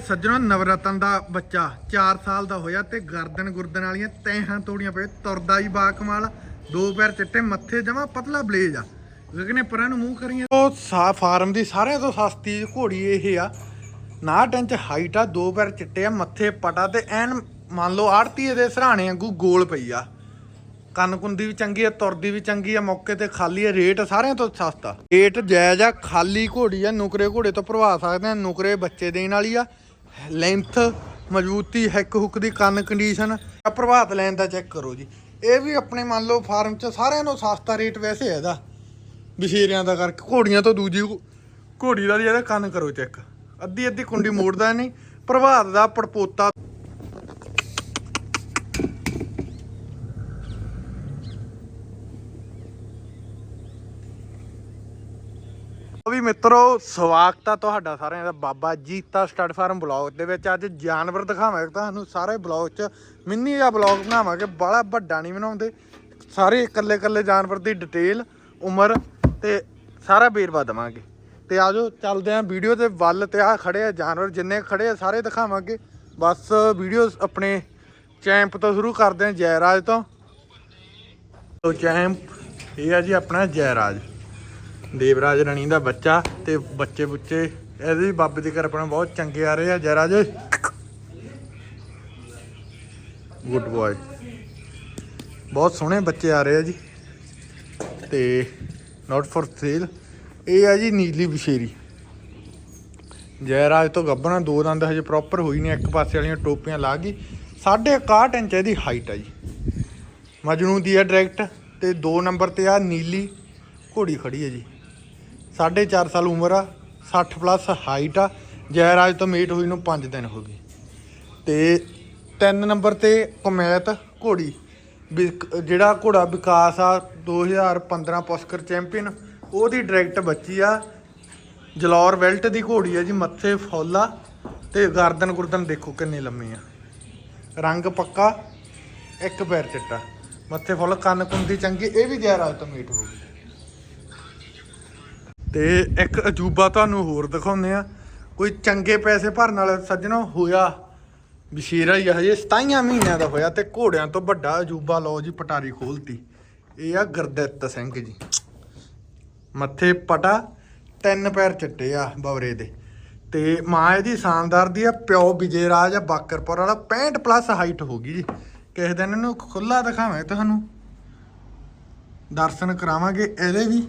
ਸੱਜਣੋ, ਨਵਰਤਨ ਦਾ ਬੱਚਾ 4 ਸਾਲ ਦਾ ਹੋਇਆ ਤੇ ਗਰਦਨ ਗੁਰਦਨ ਵਾਲੀਆਂ ਤੈਹਾਂ ਤੋੜੀਆਂ ਪਏ ਤੁਰਦਾ ਹੀ ਬਾ ਕਮਾਲ, ਦੋ ਪੈਰ ਚਿੱਟੇ, ਮੱਥੇ ਜਮਾ ਪਤਲਾ ਬਲੇਜ ਆ। ਗਗਨੇ ਪਰਾਂ ਨੂੰ ਮੂੰਹ ਕਰੀਏ ਉਹ ਸਾ ਫਾਰਮ ਦੀ ਸਾਰਿਆਂ ਤੋਂ ਸਸਤੀ ਘੋੜੀ ਇਹ ਆ। 59 ਇੰਚ ਹਾਈਟ ਆ, ਦੋ ਪੈਰ ਚਿੱਟੇ ਆ, ਮੱਥੇ ਪਟਾ ਤੇ ਐਨ ਮੰਨ ਲਓ ਆੜਤੀ ਦੇ ਸਰਾਣੇ ਵਾਂਗੂ ਗੋਲ ਪਈ ਆ। ਕੰਨ ਕੁੰਦੀ ਵੀ ਚੰਗੀ ਆ, ਤੁਰਦੀ ਵੀ ਚੰਗੀ ਆ, ਮੌਕੇ ਤੇ ਖਾਲੀ ਆ, ਰੇਟ ਸਾਰਿਆਂ ਤੋਂ ਸਸਤਾ। ਰੇਟ ਜਾਇਜ਼ ਆ, ਖਾਲੀ ਘੋੜੀ ਆ, ਨੁਕਰੇ ਘੋੜੇ ਤੋਂ ਭਰਵਾ ਸਕਦੇ ਆ, ਨੁਕਰੇ ਬੱਚੇ ਦੇਣ ਵਾਲੀ ਆ। ਲੈਂਥ ਮਜ਼ਬੂਤੀ ਹੈਕ ਹੁੱਕ ਦੀ ਕੰਨ ਕੰਡੀਸ਼ਨ ਪ੍ਰਭਾਤ ਲੈਣ ਦਾ ਚੈੱਕ ਕਰੋ ਜੀ। ਇਹ ਵੀ ਆਪਣੇ ਮੰਨ ਲਓ ਫਾਰਮ 'ਚ ਸਾਰਿਆਂ ਤੋਂ ਸਸਤਾ ਰੇਟ ਵੈਸੇ ਹੈ ਇਹਦਾ। ਬਸ਼ੀਰਿਆਂ ਦਾ ਕਰਕੇ, ਘੋੜੀਆਂ ਤੋਂ ਦੂਜੀ ਘੋੜੀ ਦਾ ਵੀ ਇਹਦਾ ਕੰਨ ਕਰੋ ਚੈੱਕ ਅੱਧੀ ਅੱਧੀ ਕੁੰਡੀ ਮੋੜਦਾ ਨਹੀਂ ਪ੍ਰਭਾਤ ਦਾ ਪੜਪੋਤਾ ਉਹ ਵੀ ਮਿੱਤਰੋ, ਸਵਾਗਤ ਆ ਤੁਹਾਡਾ ਸਾਰਿਆਂ ਦਾ Baba Jeeta stud farm blog ਦੇ ਵਿੱਚ। ਅੱਜ ਜਾਨਵਰ ਦਿਖਾਵਾਂਗੇ ਤੁਹਾਨੂੰ ਸਾਰੇ ਬਲੌਗ 'ਚ। ਮਿੰਨੀ ਜਿਹਾ ਬਲੌਗ ਬਣਾਵਾਂਗੇ ਬੜਾ ਵੱਡਾ ਨਹੀਂ ਬਣਾਉਂਦੇ। ਸਾਰੇ ਇਕੱਲੇ ਇਕੱਲੇ ਜਾਨਵਰ ਦੀ ਡਿਟੇਲ, ਉਮਰ ਤੇ ਸਾਰਾ ਵੇਰਵਾ ਦਵਾਂਗੇ। ਤੇ ਆਜੋ ਚੱਲਦੇ ਆਂ ਵੀਡੀਓ ਦੇ ਵੱਲ ਤੇ ਆ ਖੜੇ ਆ ਜਾਨਵਰ, ਜਿੰਨੇ ਖੜੇ ਆ ਸਾਰੇ ਦਿਖਾਵਾਂਗੇ। ਬਸ ਵੀਡੀਓ ਆਪਣੇ ਚੈਂਪ ਤੋਂ ਸ਼ੁਰੂ ਕਰਦੇ ਆਂ ਜੈਰਾਜ ਤੋਂ। ਤੋ ਚੈਂਪ ਇਹ ਆ ਜੀ ਆਪਣਾ ਜੈਰਾਜ ਦੇਵਰਾਜ ਰਣੀ ਦਾ ਬੱਚਾ ਤੇ ਬੱਚੇ ਬੁੱਚੇ, ਇਹਦੇ ਵੀ ਬਾਬੇ ਦੇ ਘਰ ਆਪਣਾ ਬਹੁਤ ਚੰਗੇ ਆ ਰਹੇ ਆ ਜੈ ਜੈਰਾਜ। ਗੁੱਡ ਬॉय ਬਹੁਤ ਸੋਹਣੇ ਬੱਚੇ ਆ ਰਹੇ ਆ ਜੀ। ਤੇ ਨਾਟ ਫॉर ਸੇਲ ਇਹ ਆ ਜੀ ਨੀਲੀ ਬਸ਼ੇਰੀ। ਜੈਰਾਜ ਤੋਂ ਗੱਬਣਾ ਦੋ ਦੰਦ ਹਜੇ ਪ੍ਰੋਪਰ ਹੋਈ ਨਹੀਂ, ਇੱਕ ਪਾਸੇ ਵਾਲੀਆਂ ਟੋਪੀਆਂ ਲਾ ਗਈ। 61 ਇੰਚ ਇਹਦੀ ਹਾਈਟ ਆ ਜੀ। ਮਜਨੂ ਦੀ ਆ ਡਾਇਰੈਕਟ ਤੇ 2 ਨੰਬਰ ਤੇ ਆ ਨੀਲੀ ਘੋੜੀ ਖੜੀ ਹੈ ਜੀ। 4.5 ਸਾਲ ਉਮਰ ਆ 60 ਪਲੱਸ ਹਾਈਟ ਆ। ਜੈਰਾਜ ਤੋਂ ਮੀਟ ਹੋਈ ਨੂੰ 5 ਦਿਨ ਹੋ ਗਏ। ਤੇ 3 ਨੰਬਰ ਤੇ ਕਮੈਤ ਘੋੜੀ। ਵਿਕ- ਜਿਹੜਾ ਘੋੜਾ ਵਿਕਾਸ ਆ 2015 ਪੁਸਕਰ ਚੈਂਪੀਅਨ ਉਹਦੀ ਡਾਇਰੈਕਟ ਬੱਚੀ ਆ। ਜਲੌਰ ਵੈਲਟ ਦੀ ਘੋੜੀ ਆ ਜੀ, ਮੱਥੇ ਫੁੱਲ ਆ। ਤੇ ਗਰਦਨ ਗੁਰਦਨ ਦੇਖੋ ਕਿੰਨੀ ਲੰਮੀ ਆ। ਰੰਗ ਪੱਕਾ, ਇੱਕ ਪੈਰ ਚਿੱਟਾ। ਮੱਥੇ ਫੁੱਲ, ਕੰਨ ਕੁੰਦੀ ਚੰਗੀ, ਇਹ ਵੀ ਜੈਰਾਜ ਤੋਂ ਮੀਟ ਹੋ ਗਈ। ਤੇ ਇੱਕ ਅਜੂਬਾ ਤੁਹਾਨੂੰ ਹੋਰ ਦਿਖਾਉਂਦੇ ਆ ਕੋਈ ਚੰਗੇ ਪੈਸੇ ਭਰਨ ਵਾਲਾ ਸੱਜਣੋ ਹੋਇਆ ਬਸ਼ੀਰਾ ਹੀ ਆ, ਹਜੇ 27 ਮਹੀਨਿਆਂ ਦਾ ਹੋਇਆ ਤੇ ਘੋੜਿਆਂ ਤੋਂ ਵੱਡਾ ਅਜੂਬਾ, ਲਓ ਜੀ, ਪਟਾਰੀ ਖੋਲਤੀ। ਇਹ ਆ ਗੁਰਦਿੱਤ ਸਿੰਘ ਜੀ। ਮੱਥੇ ਪਟਾ, ਤਿੰਨ ਪੈਰ ਚਿੱਟੇ ਆ ਬਵਰੇ ਦੇ। ਤੇ ਮਾਂ ਇਹਦੀ ਸ਼ਾਨਦਾਰ ਦੀ ਆ, ਪਿਓ ਵਿਜੇ ਰਾਜ ਆ, ਬਾਕਰਪੁਰ ਵਾਲਾ 65 ਪਲੱਸ ਹਾਈਟ ਹੋ ਗਈ ਜੀ। ਕਿਸੇ ਦਿਨ ਇਹਨੂੰ ਖੁੱਲਾ ਦਿਖਾਵਾਂ ਤੁਹਾਨੂੰ। ਦਰਸ਼ਨ ਕਰਾਵਾਂਗੇ ਇਹਦੇ ਵੀ।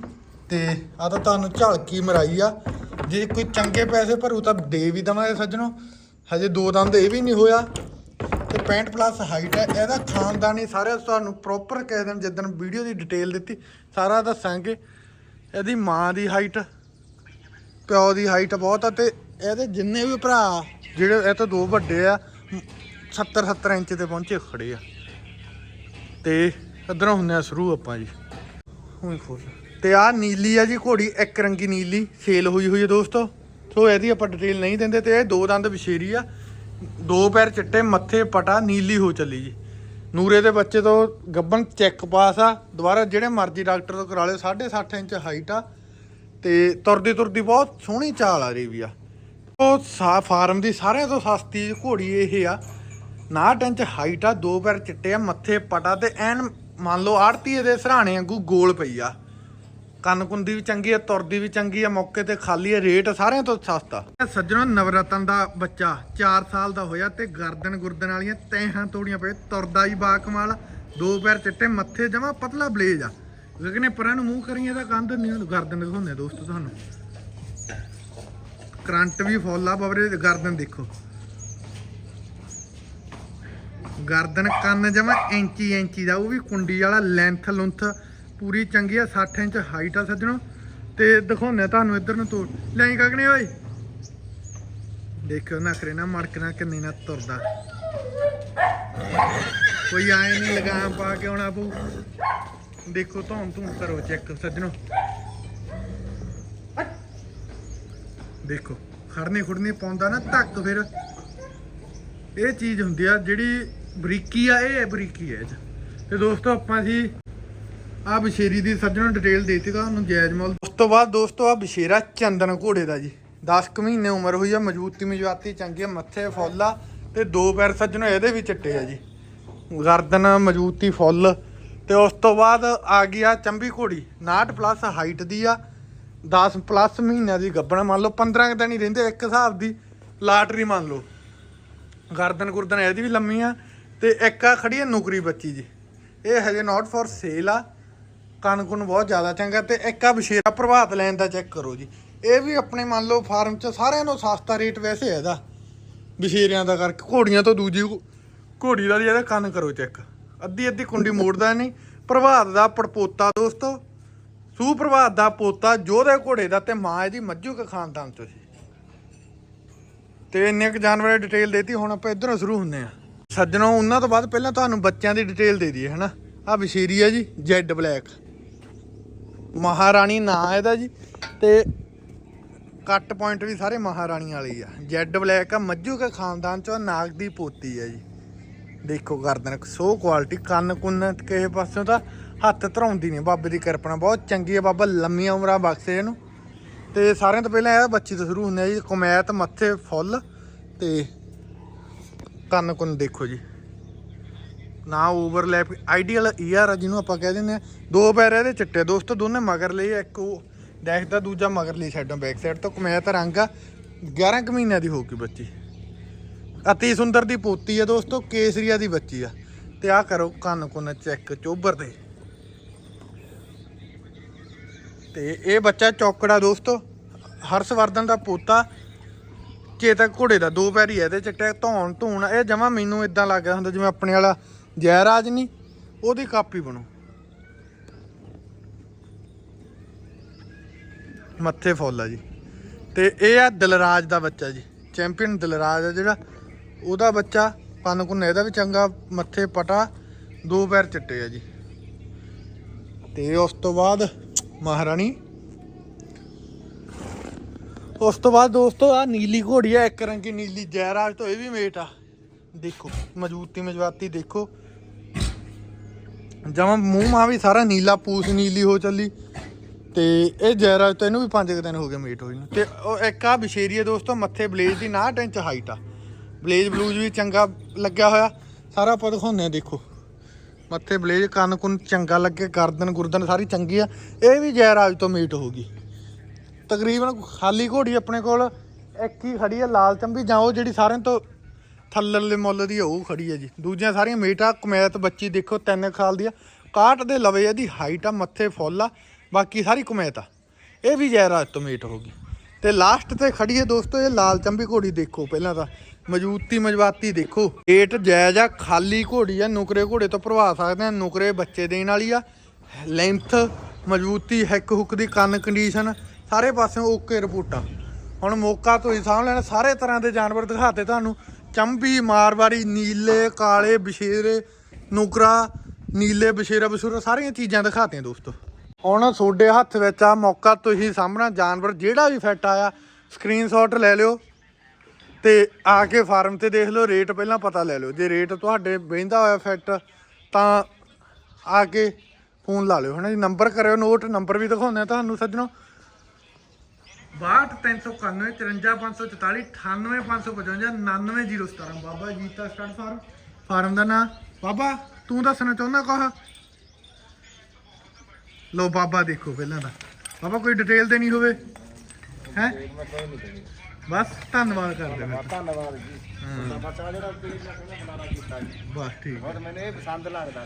ਤੇ ਆ ਤਾਂ ਤੁਹਾਨੂੰ ਝਲਕੀ ਮਰਾਈ ਆ। ਜੇ ਕੋਈ ਚੰਗੇ ਪੈਸੇ ਭਰੂ ਤਾਂ ਦੇ ਵੀ ਦਵਾਂਗੇ ਸੱਜਣੋ। ਹਜੇ ਦੋ ਦੰਦ ਇਹ ਵੀ ਨਹੀਂ ਹੋਇਆ। ਤੇ 65 ਪਲੱਸ ਹਾਈਟ ਹੈ ਇਹਦਾ ਖਾਨਦਾਨੀ ਸਾਰੇ ਤੁਹਾਨੂੰ ਪ੍ਰੋਪਰ ਕਹਿ ਦੇਣ ਜਿੱਦਣ ਵੀਡੀਓ ਦੀ ਡਿਟੇਲ ਦਿੱਤੀ, ਸਾਰਾ ਦੱਸਾਂਗੇ। ਇਹਦੀ ਮਾਂ ਦੀ ਹਾਈਟ ਪਿਓ ਦੀ ਹਾਈਟ ਬਹੁਤ ਆ ਤੇ ਇਹਦੇ ਜਿੰਨੇ ਵੀ ਭਰਾ ਜਿਹੜੇ ਇਹ ਤੋਂ ਦੋ ਵੱਡੇ ਆ 70 70 ਇੰਚ ਤੇ ਪਹੁੰਚੇ ਖੜੇ ਆ। ਤੇ ਇਧਰੋਂ ਹੁੰਦੇ ਆ ਸ਼ੁਰੂ ਆਪਾਂ ਜੀ। ਹੁਣ ਖੋਲ ਤੇ ਆ ਨੀਲੀ ਆ ਜੀ ਘੋੜੀ, ਇੱਕ ਰੰਗੀ ਨੀਲੀ ਸੇਲ ਹੋਈ ਹੋਈ ਹੈ ਦੋਸਤੋ। ਸੋ ਇਹਦੀ ਆਪਾਂ ਡਿਟੇਲ ਨਹੀਂ ਦਿੰਦੇ ਤੇ ਇਹ ਦੋ ਦੰਦ ਵਿਸ਼ੇਰੀ ਆ। ਦੋ ਪੈਰ ਚਿੱਟੇ, ਮੱਥੇ ਪਟਾ, ਨੀਲੀ ਹੋ ਚੱਲੀ ਜੀ। ਨੂਰੇ ਦੇ ਬੱਚੇ ਤੋਂ ਗੱਬਨ ਚੈੱਕ ਪਾਸ ਆ। ਦੁਬਾਰਾ ਜਿਹੜੇ ਮਰਜ਼ੀ ਡਾਕਟਰ ਤੋਂ ਕਰਾ ਲਿਓ 6.5 ਇੰਚ ਹਾਈਟ ਆ। ਤੇ ਤੁਰਦੀ ਤੁਰਦੀ ਬਹੁਤ ਸੋਹਣੀ ਚਾਲ ਆ ਰਹੀ ਵੀ ਆ। ਉਹ ਸਾ, ਫਾਰਮ ਦੀ ਸਾਰਿਆਂ ਤੋਂ ਸਸਤੀ ਘੋੜੀ ਇਹ ਆ। 59 ਇੰਚ ਹਾਈਟ ਆ, ਦੋ ਪੈਰ ਚਿੱਟੇ ਆ, ਮੱਥੇ ਪਟਾ ਤੇ ਐਨ ਮੰਨ ਲਓ ਆੜਤੀ ਦੇ ਸਰਾਣੇ ਵਾਂਗੂ ਗੋਲ ਪਈ ਆ। ਕੰਨ ਕੁੰਦੀ ਵੀ ਚੰਗੀ ਆ, ਤੁਰਦੀ ਵੀ ਚੰਗੀ ਆ, ਮੌਕੇ ਤੇ ਖਾਲੀ ਆ, ਰੇਟ ਸਾਰਿਆਂ ਤੋਂ ਸਸਤਾ। ਸੱਜਣੋ, ਨਵਰਤਨ ਦਾ ਬੱਚਾ 4 ਸਾਲ ਦਾ ਹੋਇਆ ਤੇ ਗਰਦਨ ਗੁਰਦਨ ਵਾਲੀਆਂ ਤੈਹਾਂ ਤੋੜੀਆਂ ਪਏ ਤੁਰਦਾ ਹੀ ਬਾ ਕਮਾਲ ਦੋ ਪੈਰ ਚਿੱਟੇ, ਮੱਥੇ ਜਮਾ ਪਤਲਾ ਬਲੇਜ ਆ। ਗਗਨੇ ਪਰਾਂ ਨੂੰ ਮੂੰਹ ਕਰੀਏ ਤਾਂ ਕੰਧ ਨਹੀਂ ਗਰਦਨ ਦਿਖਾਉਂਦੇ ਆ ਦੋਸਤੋ ਤੁਹਾਨੂੰ। ਕਰੰਟ ਵੀ ਫੁੱਲ ਆ ਬਵਰੇ ਗਰਦਨ ਦੇਖੋ। ਗਰਦਨ ਕੰਨ ਜਮਾ ਇੰਚੀ ਇੰਚੀ ਦਾ, ਉਹ ਵੀ ਕੁੰਡੀ ਵਾਲਾ, ਲੈਂਥ ਲੁੰਥ ਪੂਰੀ ਚੰਗੀ ਆ 60 ਇੰਚ ਹਾਈਟ ਆ ਸੱਜਣੋ। ਤੇ ਦਿਖਾਉਣੇ ਤੁਹਾਨੂੰ ਇੱਧਰ ਨੂੰ ਤੋੜ। ਲੈ ਕਗਨੇ ਓਏ। ਦੇਖੋ ਨਖਰੇ ਨਾ ਮੜਕਣਾ ਕਿੰਨੀ ਨਾ ਤੁਰਦਾ। ਕੋਈ ਆਏ ਨਹੀਂ ਲਗਾਮ ਪਾ ਕੇ ਆਉਣਾ ਪਊ। ਦੇਖੋ ਧੌਣ ਧੂਣ ਕਰੋ ਚੈੱਕ ਸੱਜਣੋ। ਦੇਖੋ, ਖੜਨੇ ਖੁੜਨੇ ਪਾਉਂਦਾ ਨਾ ਧੱਕ ਫਿਰ। ਇਹ ਚੀਜ਼ ਹੁੰਦੀ ਆ ਜਿਹੜੀ ਬਰੀਕੀ ਆ, ਇਹ ਬਰੀਕੀ ਹੈ ਤੇ ਦੋਸਤੋ ਆਪਾਂ ਜੀ ਆ ਬਸ਼ੇਰੀ ਦੀ ਸੱਜਣੋਂ ਡਿਟੇਲ ਦੇਤੀ ਤੁਹਾਨੂੰ ਜਾਇਜ਼ ਮੁੱਲ। ਉਸ ਤੋਂ ਬਾਅਦ ਦੋਸਤੋ ਆ ਬਸ਼ੇਰਾ ਚੰਦਨ ਘੋੜੇ ਦਾ ਜੀ। 10 ਕੁ ਮਹੀਨੇ ਉਮਰ ਹੋਈ ਆ, ਮਜ਼ਬੂਤੀ ਮਜਵਾਤੀ ਚੰਗੇ ਮੱਥੇ ਫੁੱਲ ਆ ਤੇ ਦੋ ਪੈਰ ਸੱਜਣੋ ਇਹਦੇ ਵੀ ਚਿੱਟੇ ਆ ਜੀ। ਗਰਦਨ ਮਜ਼ਬੂਤੀ ਫੁੱਲ। ਤੇ ਉਸ ਤੋਂ ਬਾਅਦ ਆ ਗਈ ਆ ਚੰਬੀ ਘੋੜੀ। 59 ਪਲੱਸ ਹਾਈਟ ਦੀ ਆ। 10 ਪਲੱਸ ਮਹੀਨਿਆਂ ਦੀ ਗੱਬਣ ਮੰਨ ਲਓ 15 ਕੁ ਦਿਨ ਹੀ ਰਹਿੰਦੇ ਇੱਕ ਹਿਸਾਬ ਦੀ। ਲਾਟਰੀ ਮੰਨ ਲਓ। ਗਰਦਨ ਗੁਰਦਨ ਇਹਦੀ ਵੀ ਲੰਮੀ ਆ ਤੇ ਇੱਕ ਆ ਖੜੀ ਆ ਨੁਕਰੀ ਬੱਚੀ ਜੀ। ਇਹ ਹਜੇ ਨਾਟ ਫॉर ਸੇਲ ਆ। ਕੰਨ ਕੁਨ ਬਹੁਤ ਜ਼ਿਆਦਾ ਚੰਗਾ ਤੇ ਇੱਕ ਆ ਬਸ਼ੇਰਾ ਪ੍ਰਭਾਤ ਲੈਣ ਦਾ ਚੈੱਕ ਕਰੋ ਜੀ। ਇਹ ਵੀ ਆਪਣੇ ਮੰਨ ਲਓ ਫਾਰਮ 'ਚ ਸਾਰਿਆਂ ਨੂੰ ਸਸਤਾ ਰੇਟ ਵੈਸੇ ਹੈ ਇਹਦਾ। ਬਸ਼ੇਰਿਆਂ ਦਾ ਕਰਕੇ, ਘੋੜੀਆਂ ਤੋਂ ਦੂਜੀ ਘੋੜੀ ਦਾ ਵੀ ਇਹਦਾ ਕੰਨ ਕਰੋ ਚੈੱਕ। ਅੱਧੀ ਅੱਧੀ ਕੁੰਡੀ ਮੋੜਦਾ ਨਹੀਂ। ਪ੍ਰਭਾਤ ਦਾ ਪੜਪੋਤਾ ਦੋਸਤੋ ਸੂ ਪ੍ਰਭਾਤ ਦਾ ਪੋਤਾ ਜੋਧੇ ਘੋੜੇ ਦਾ ਤੇ ਮਾਂ ਇਹਦੀ ਮੱਝੂ ਕੇ ਖਾਨਦਾਨ ਤੋਂ ਸੀ। ਤੇ ਇੰਨੇ ਕੁ ਜਾਨਵਰਾਂ ਦੀ ਡਿਟੇਲ ਦੇਤੀ, ਹੁਣ ਆਪਾਂ ਇਧਰੋਂ ਸ਼ੁਰੂ ਹੁੰਨੇ ਆ ਸੱਜਣੋ, ਉਹਨਾਂ ਤੋਂ ਬਾਅਦ ਪਹਿਲਾਂ ਤੁਹਾਨੂੰ ਬੱਚਿਆਂ ਦੀ ਡਿਟੇਲ ਦੇ ਦਈਏ, ਹਨਾ? ਆ ਬਸ਼ੀਰੀ ਆ ਜੀ, ਜੈਡ ਬਲੈਕ। ਮਹਾਰਾਣੀ ਨਾਂ ਇਹਦਾ ਜੀ ਤੇ ਕੱਟ ਪੁਆਇੰਟ ਵੀ ਸਾਰੇ ਮਹਾਰਾਣੀ ਵਾਲੇ ਆ। ਜੈਡ ਬਲੈਕ ਆ, ਮੱਝੂ ਕੇ ਖਾਨਦਾਨ ਚੋਂ ਨਾਗ ਦੀ ਪੋਤੀ ਆ ਜੀ। ਦੇਖੋ ਗਰਦਨ, ਸੋ ਕੁਆਲਿਟੀ ਕੰਨ ਕੁੰਨ ਕਿਸੇ ਪਾਸਿਓਂ ਤਾਂ ਹੱਥ ਧਰਾਉਂਦੀ ਨਹੀਂ ਬਾਬੇ ਦੀ ਕਿਰਪਾ ਬਹੁਤ ਚੰਗੀ ਆ ਬਾਬਾ, ਲੰਮੀਆਂ ਉਮਰਾਂ ਬਖਸ਼ੇ ਇਹਨੂੰ। ਤੇ ਸਾਰਿਆਂ ਤੋਂ ਪਹਿਲਾਂ ਇਹ ਬੱਚੀ ਤੋਂ ਸ਼ੁਰੂ ਹੁੰਦੇ ਆ ਜੀ, ਕਮੈਤ, ਮੱਥੇ ਫੁੱਲ ਤੇ ਕੰਨ ਕੁੰਨ ਦੇਖੋ ਜੀ। ਨਾ ਓਵਰਲੈਪ ਆਈਡੀਅਲ ਈਆਰ ਆ ਜਿਹਨੂੰ ਆਪਾਂ ਕਹਿ ਦਿੰਦੇ ਆ ਦੋ ਪੈਰ ਇਹਦੇ ਚਿੱਟੇ ਦੋਸਤੋ ਦੋਨੇ ਮਗਰ ਲਈ ਆ, ਇੱਕ ਉਹ ਦੇਖਦਾ ਦੂਜਾ ਮਗਰ ਲਈ ਸਾਈਡੋਂ ਬੈਕ ਸਾਈਡ ਤੋਂ। ਕਮੈਤ ਰੰਗ ਆ 11 ਕੁ ਮਹੀਨਿਆਂ ਦੀ ਹੋ ਗਈ ਬੱਚੀ। ਅਤੀ ਸੁੰਦਰ ਦੀ ਪੋਤੀ ਆ ਦੋਸਤੋ ਕੇਸਰੀਆ ਦੀ ਬੱਚੀ ਆ। ਤੇ ਆ ਕਰੋ ਕੰਨ ਕੁੰਨ ਚੈੱਕ ਚੋਬਰ ਤੇ। ਤੇ ਇਹ ਬੱਚਾ ਚੌਕੜਾ ਦੋਸਤੋ ਹਰਸ਼ਵਰਧਨ ਦਾ ਪੋਤਾ ਚੇਤਕ ਘੋੜੇ ਦਾ ਦੋ ਪੈਰੀ ਹੈ ਇਹਦੇ ਚਿੱਟੇ ਧੌਣ ਧੂਣ ਇਹ ਜਮਾ ਮੈਨੂੰ ਇਦਾਂ ਲੱਗਦਾ ਹੁੰਦਾ ਜਿਵੇਂ ਆਪਣੇ ਵਾਲਾ ਜੈਰਾਜ ਨਹੀਂ, ਉਹਦੀ ਕਾਪੀ ਬਣੋ। ਮੱਥੇ ਫੁੱਲ ਆ ਜੀ। ਤੇ ਇਹ ਆ ਦਿਲਰਾਜ ਦਾ ਬੱਚਾ ਜੀ, ਚੈਂਪੀਅਨ ਦਿਲਰਾਜ ਆ ਜਿਹੜਾ, ਉਹਦਾ ਬੱਚਾ ਪੰਨ ਕੁੰਨ ਇਹਦਾ ਵੀ ਚੰਗਾ ਮੱਥੇ ਪਟਾ, ਦੋ ਪੈਰ ਚਿੱਟੇ ਆ ਜੀ। ਤੇ ਉਸ ਤੋਂ ਬਾਅਦ ਮਹਾਰਾਣੀ, ਉਸ ਤੋਂ ਬਾਅਦ ਦੋਸਤੋ ਆ ਨੀਲੀ ਘੋੜੀ ਆ, ਇੱਕ ਰੰਗੀ ਨੀਲੀ ਜੈਰਾਜ ਤੋਂ ਇਹ ਵੀ ਮੇਟ ਆ। ਦੇਖੋ ਮਜ਼ਬੂਤੀ ਮਜਵਾਤੀ ਦੇਖੋ। ਜਮਾ ਮੂੰਹ ਮਾ ਵੀ ਸਾਰਾ ਨੀਲਾ, ਪੂਸ ਨੀਲੀ ਹੋ ਚੱਲੀ। ਤੇ ਇਹ ਜੈਰਾਜ ਤੋਂ ਇਹਨੂੰ ਵੀ 5 ਦਿਨ ਹੋ ਗਏ ਮੀਟ ਹੋਈ ਨੂੰ। ਤੇ ਉਹ ਇੱਕ ਆ ਬਸ਼ੇਰੀਆ ਦੋਸਤੋ, ਮੱਥੇ ਬਲੇਜ ਦੀ 9 ਇੰਚ ਹਾਈਟ ਆ। ਬਲੇਜ ਬਲੂਜ ਵੀ ਚੰਗਾ ਲੱਗਿਆ ਹੋਇਆ। ਸਾਰਾ ਆਪਾਂ ਦਿਖਾਉਂਦੇ ਆ ਦੇਖੋ। ਮੱਥੇ ਬਲੇਜ, ਕੰਨ ਕੁੰਨ ਚੰਗਾ ਲੱਗੇ, ਗਰਦਨ ਗੁਰਦਨ ਸਾਰੀ ਚੰਗੀ ਆ। ਇਹ ਵੀ ਜੈਰਾਜ ਤੋਂ ਮੀਟ ਹੋਊਗੀ ਤਕਰੀਬਨ ਖਾਲੀ ਘੋੜੀ ਆਪਣੇ ਕੋਲ, ਇੱਕ ਹੀ ਖੜੀ ਆ, ਲਾਲ ਚੰਬੀ ਜਾਂ ਉਹ ਜਿਹੜੀ ਸਾਰਿਆਂ ਤੋਂ ਥੱਲਲੇ ਮੁੱਲ ਦੀ ਉਹ ਖੜੀ ਹੈ ਜੀ। ਦੂਜੀਆਂ ਸਾਰੀਆਂ ਮੀਟਾ, ਕਮੈਤ ਬੱਚੀ ਦੇਖੋ ਤਿੰਨ ਖਾਲ ਦੀ ਆ ਕਾਟ ਦੇ ਲਵੇ ਇਹਦੀ ਹਾਈਟ ਆ, ਮੱਥੇ ਫੁੱਲ ਆ, ਬਾਕੀ ਸਾਰੀ ਕਮੈਤ ਆ। ਇਹ ਵੀ ਜੈਰਾਜ ਤੋਂ ਮੀਟ ਹੋਗੀ ਤੇ ਲਾਸਟ ਤੇ ਖੜੀ ਹੈ ਦੋਸਤੋ, ਇਹ ਲਾਲ ਚੰਬੀ ਘੋੜੀ ਦੇਖੋ ਪਹਿਲਾਂ ਤਾਂ। ਮਜ਼ਬੂਤੀ ਮਜਵਾਤੀ ਦੇਖੋ। ਏਟ ਜਾਇਜ਼ ਆ, ਖਾਲੀ ਘੋੜੀ ਆ, ਨੁਕਰੇ ਘੋੜੇ ਤੋਂ ਭਰਵਾ ਸਕਦੇ ਆ, ਨੁਕਰੇ ਬੱਚੇ ਦੇਣ ਵਾਲੀ ਆ। ਲੈਂਥ ਮਜ਼ਬੂਤੀ ਹੈਕ ਹੁੱਕ ਦੀ ਕੰਨ ਕੰਡੀਸ਼ਨ ਸਾਰੇ ਪਾਸਿਓਂ ਓਕੇ ਰਿਪੋਰਟਾਂ। ਹੁਣ ਮੌਕਾ ਤੁਸੀਂ ਸਾਂਭ ਲੈਣਾ, ਸਾਰੇ ਤਰ੍ਹਾਂ ਦੇ ਜਾਨਵਰ ਦਿਖਾਤੇ ਤੁਹਾਨੂੰ। ਚੰਬੀ, ਮਾਰਵਾੜੀ, ਨੀਲੇ, ਕਾਲੇ ਬਸ਼ੇਰੇ ਨੁਕਰਾ, ਨੀਲੇ ਬਸ਼ੇਰਾ ਬਸ਼ੂਰਾ, ਸਾਰੀਆਂ ਚੀਜ਼ਾਂ ਦਿਖਾਤੀਆਂ ਦੋਸਤੋ। ਹੁਣ ਤੁਹਾਡੇ ਹੱਥ ਵਿੱਚ ਆ ਮੌਕਾ ਤੁਸੀਂ ਸਾਹਮਣਾ ਜਾਨਵਰ ਜਿਹੜਾ ਵੀ ਫਿੱਟ ਆਇਆ ਸਕਰੀਨਸ਼ਾਟ ਲੈ ਲਿਓ ਤੇ ਆ ਕੇ ਫਾਰਮ ਤੇ ਦੇਖ ਲਓ, ਰੇਟ ਪਹਿਲਾਂ ਪਤਾ ਲੈ ਲਓ। ਜੇ ਰੇਟ ਤੁਹਾਡੇ ਬਹਿੰਦਾ ਹੋਇਆ ਫਿੱਟ, ਤਾਂ ਆ ਕੇ ਫੋਨ ਲਾ ਲਿਓ। ਹਨਾ ਜੀ, ਨੰਬਰ ਕਰਿਓ, ਨੋਟ, ਨੰਬਰ ਵੀ ਦਿਖਾਉਂਦੇ ਆ ਤੁਹਾਨੂੰ ਸੱਜਣੋ। 62391 54544 98555 99017 Baba Jeeta stud farm. Farm ਦਾ ਨਾਂ। ਬਾਬਾ ਤੂੰ ਦੱਸਣਾ ਚਾਹੁੰਦਾ ਕਹਾ ਲੋ ਬਾਬਾ ਦੇਖੋ ਪਹਿਲਾਂ ਦਾ। ਬਾਬਾ ਕੋਈ ਡਿਟੇਲ ਦੇਣੀ ਹੋਵੇ? ਹੈ? ਬਸ ਧੰਨਵਾਦ ਕਰਦੇ ਮੈਂ ਧੰਨਵਾਦ ਜੀ। ਹਾਂ। ਬੱਚਾ ਜਿਹੜਾ ਤੁਸੀਂ ਨੇ ਬਣਾ ਕੀਤਾ ਜੀ। ਬਸ ਠੀਕ ਬਹੁਤ ਮੈਨੂੰ ਇਹ ਪਸੰਦ ਲੱਗਦਾ।